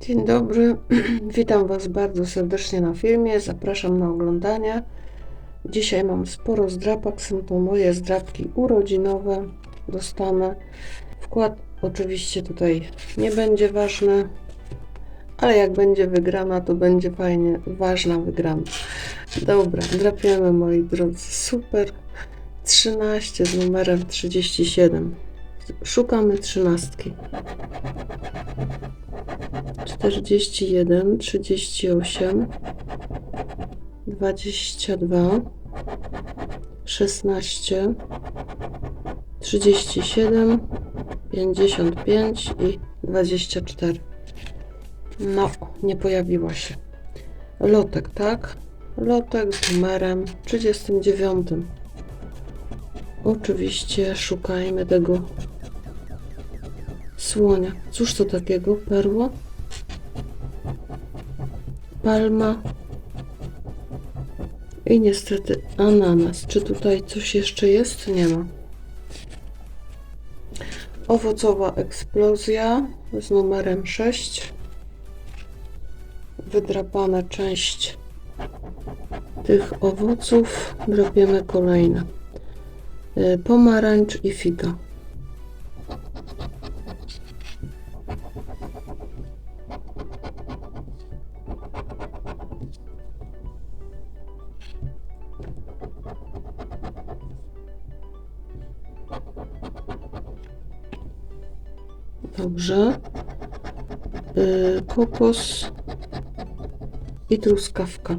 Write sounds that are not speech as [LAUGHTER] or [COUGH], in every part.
Dzień dobry, [CLEARS THROAT] witam Was bardzo serdecznie na filmie, zapraszam na oglądanie. Dzisiaj mam sporo zdrapek, są to moje zdrapki urodzinowe, dostanę. Wkład oczywiście tutaj nie będzie ważny, ale jak będzie wygrana, to będzie fajnie, ważna wygrana. Dobra, drapiemy moi drodzy, super. 13 z numerem 37. Szukamy trzynastki. 41, 38, 22, 16, 37, 55 i 24. No, nie pojawiła się. Lotek, tak? Lotek z numerem 39. Oczywiście szukajmy tego słonia. Cóż to takiego? Perła? Palma i niestety ananas. Czy tutaj coś jeszcze jest? Nie ma. Owocowa eksplozja z numerem 6. Wydrapana część tych owoców. Drapiemy kolejne. Y, Pomarańcz i figa. Dobrze. Yy, kokos i truskawka.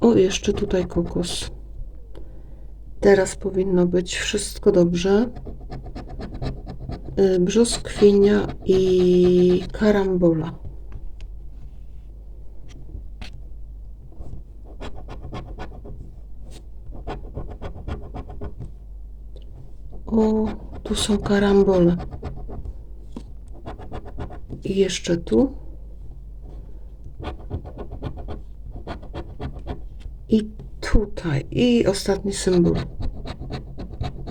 O, jeszcze tutaj kokos. Teraz powinno być wszystko dobrze. Y, Brzoskwinia i karambola. O, tu są karambole. I jeszcze tu. I tutaj. I ostatni symbol.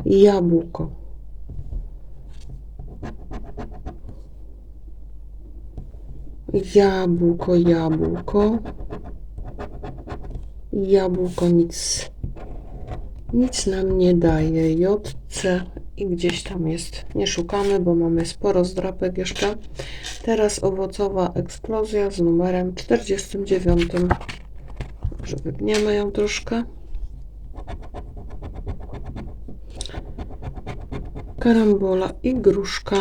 Jabłko. Jabłko, jabłko. Jabłko nic. Nic nam nie daje. J, C i gdzieś tam jest. Nie szukamy, bo mamy sporo zdrapek jeszcze. Teraz owocowa eksplozja z numerem 49. Może wygniemy ją troszkę. Karambola i gruszka.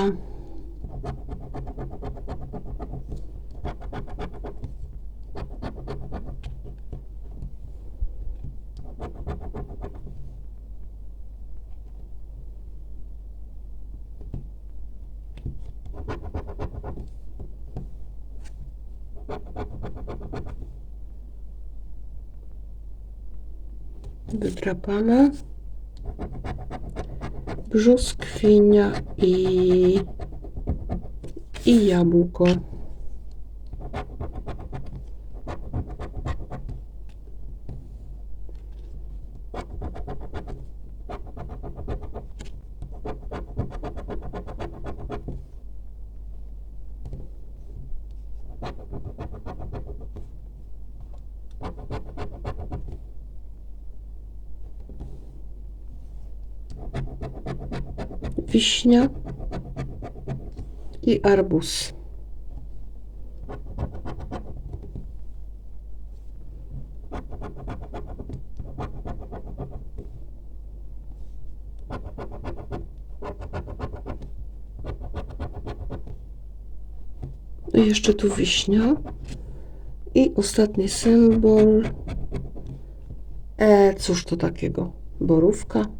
Wydrapane. Brzoskwinia i, i jabłko. Wiśnia i arbuz. I jeszcze tu wiśnia. I ostatni symbol. E, cóż to takiego? Borówka.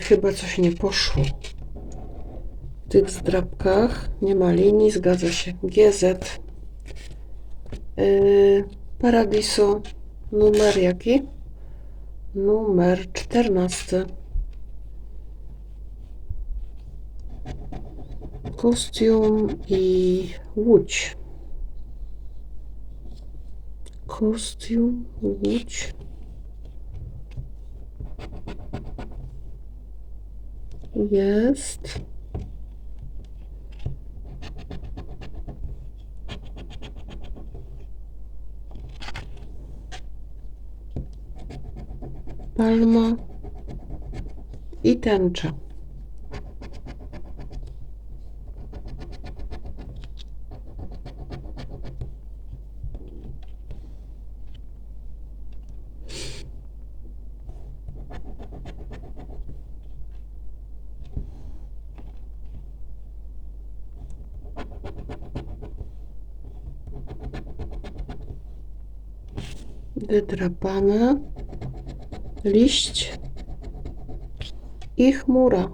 Chyba coś nie poszło. tych zdrabkach nie ma linii, zgadza się. GZ. Yy, Paradiso. Numer jaki? Numer 14. Kostium i łódź. Kostium, łódź. Jest. Palma i tęcza. Wydrapane. Liść i chmura.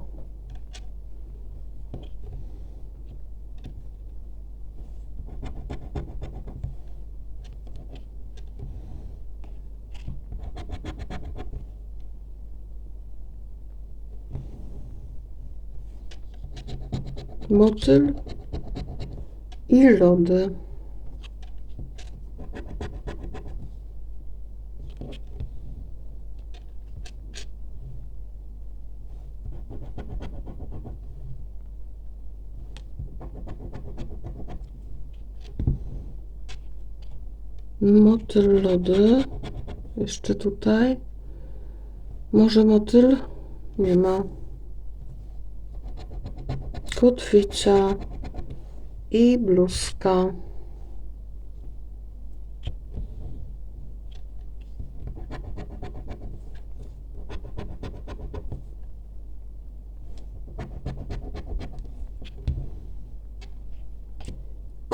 Motyl i lody. Motyl lody. Jeszcze tutaj. Może motyl? Nie ma. Kotwica i bluzka.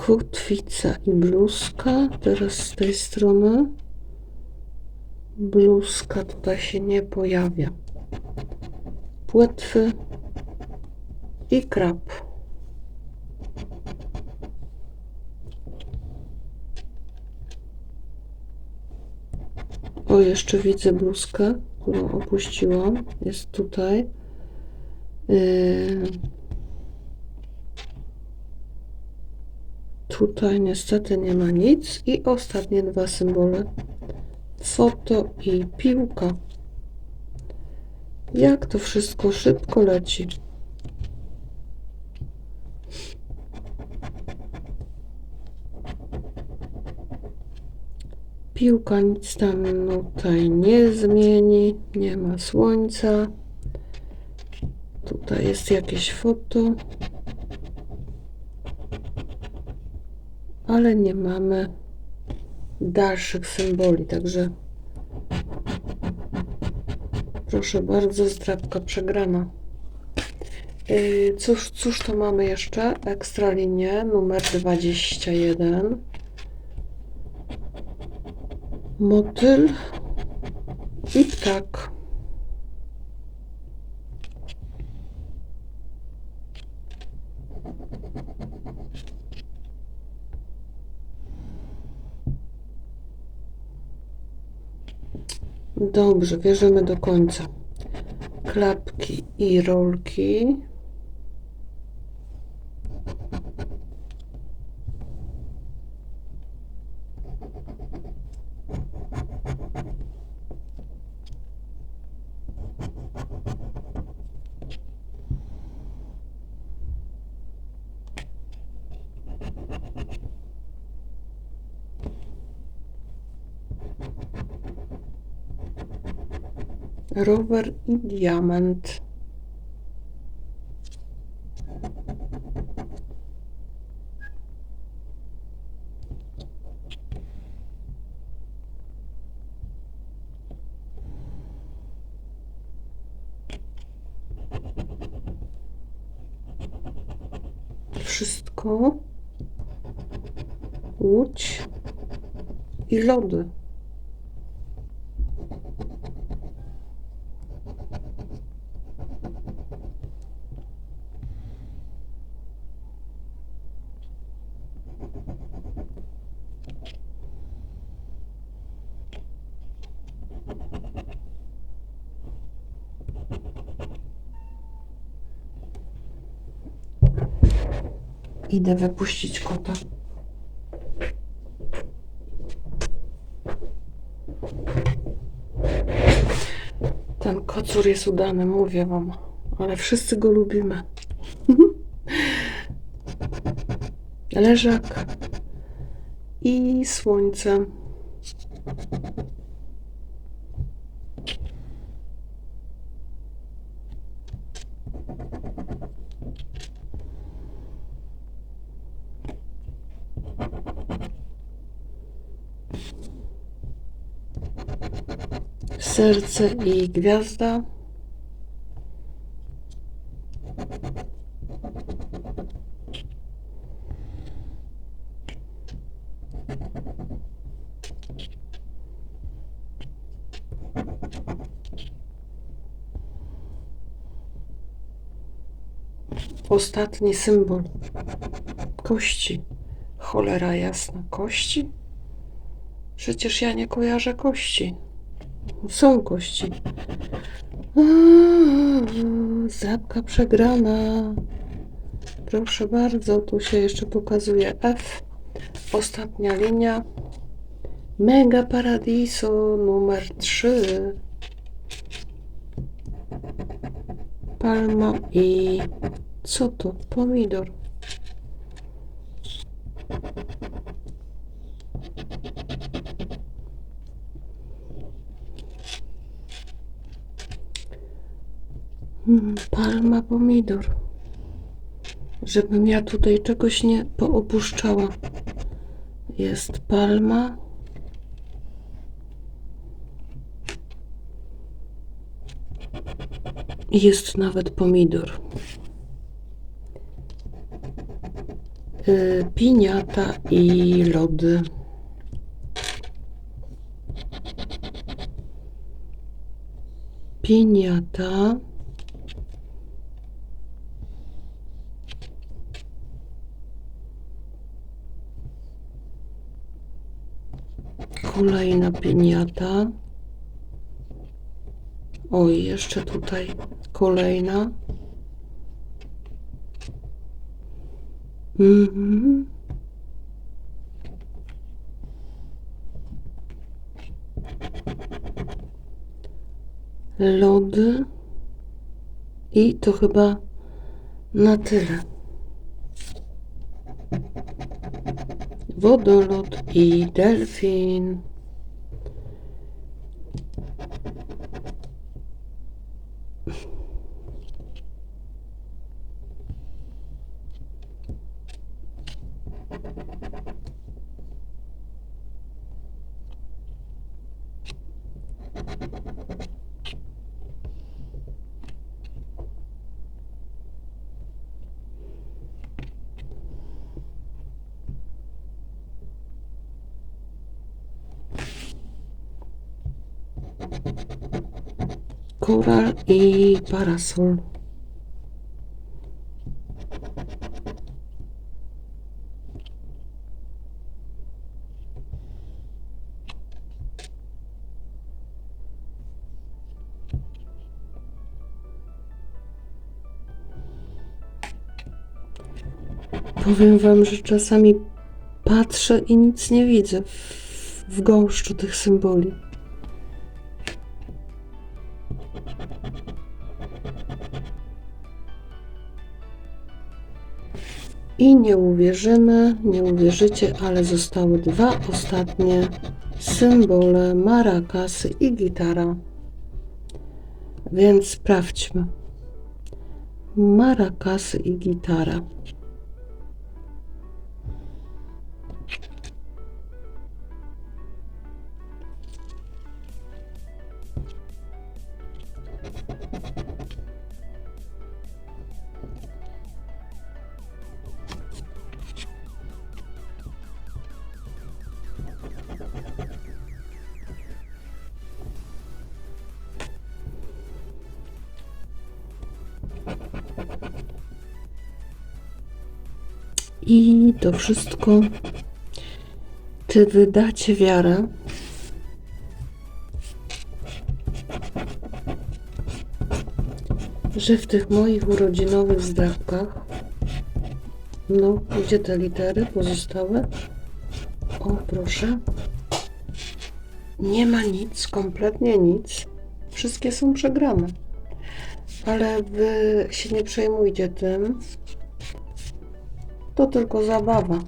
Kotwica i bluzka. Teraz z tej strony. Bluzka tutaj się nie pojawia. Płetwy i krab. O, jeszcze widzę bluzkę, którą opuściłam. Jest tutaj. Yy... Tutaj niestety nie ma nic. I ostatnie dwa symbole. Foto i piłka. Jak to wszystko szybko leci. Piłka nic tam tutaj nie zmieni. Nie ma słońca. Tutaj jest jakieś foto. Ale nie mamy dalszych symboli, także proszę bardzo, zdrabka przegrana. Yy, Cóż, cóż to mamy jeszcze? Ekstralinię numer 21. Motyl i ptak. Dobrze, wierzymy do końca. Klapki i rolki. Rower i diament. Wszystko. Łódź i lody. Idę wypuścić kota. Ten kocur jest udany, mówię wam, ale wszyscy go lubimy. [LAUGHS] Leżak i słońce. Serce i gwiazda. Ostatni symbol. Kości. Cholera jasna. Kości? Przecież ja nie kojarzę kości. Są kości. Zapka przegrana. Proszę bardzo, tu się jeszcze pokazuje F. Ostatnia linia. Mega Paradiso numer 3. Palma i co to? Pomidor. Palma, pomidor. Żebym ja tutaj czegoś nie poopuszczała. Jest palma. Jest nawet pomidor. Y, Piniata i lody. Piniata. Kolejna piniata. Oj, jeszcze tutaj kolejna. Mhm. Lody. I to chyba na tyle. Wodolot i delfin. Coral y parasol. Powiem wam, że czasami patrzę i nic nie widzę w, w gąszczu tych symboli. I nie uwierzymy, nie uwierzycie, ale zostały dwa ostatnie symbole marakasy i gitara. Więc sprawdźmy. Marakasy i gitara. I to wszystko, czy wy dacie wiarę, że w tych moich urodzinowych zdrabkach No, gdzie te litery pozostałe? O, proszę. Nie ma nic, kompletnie nic. Wszystkie są przegrane. Ale wy się nie przejmujcie tym. To tylko zabawa.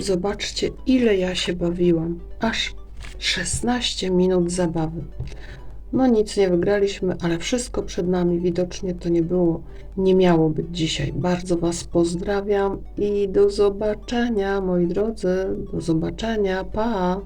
Zobaczcie, ile ja się bawiłam. Aż 16 minut zabawy. No nic nie wygraliśmy, ale wszystko przed nami. Widocznie to nie było, nie miało być dzisiaj. Bardzo Was pozdrawiam i do zobaczenia, moi drodzy. Do zobaczenia. Pa!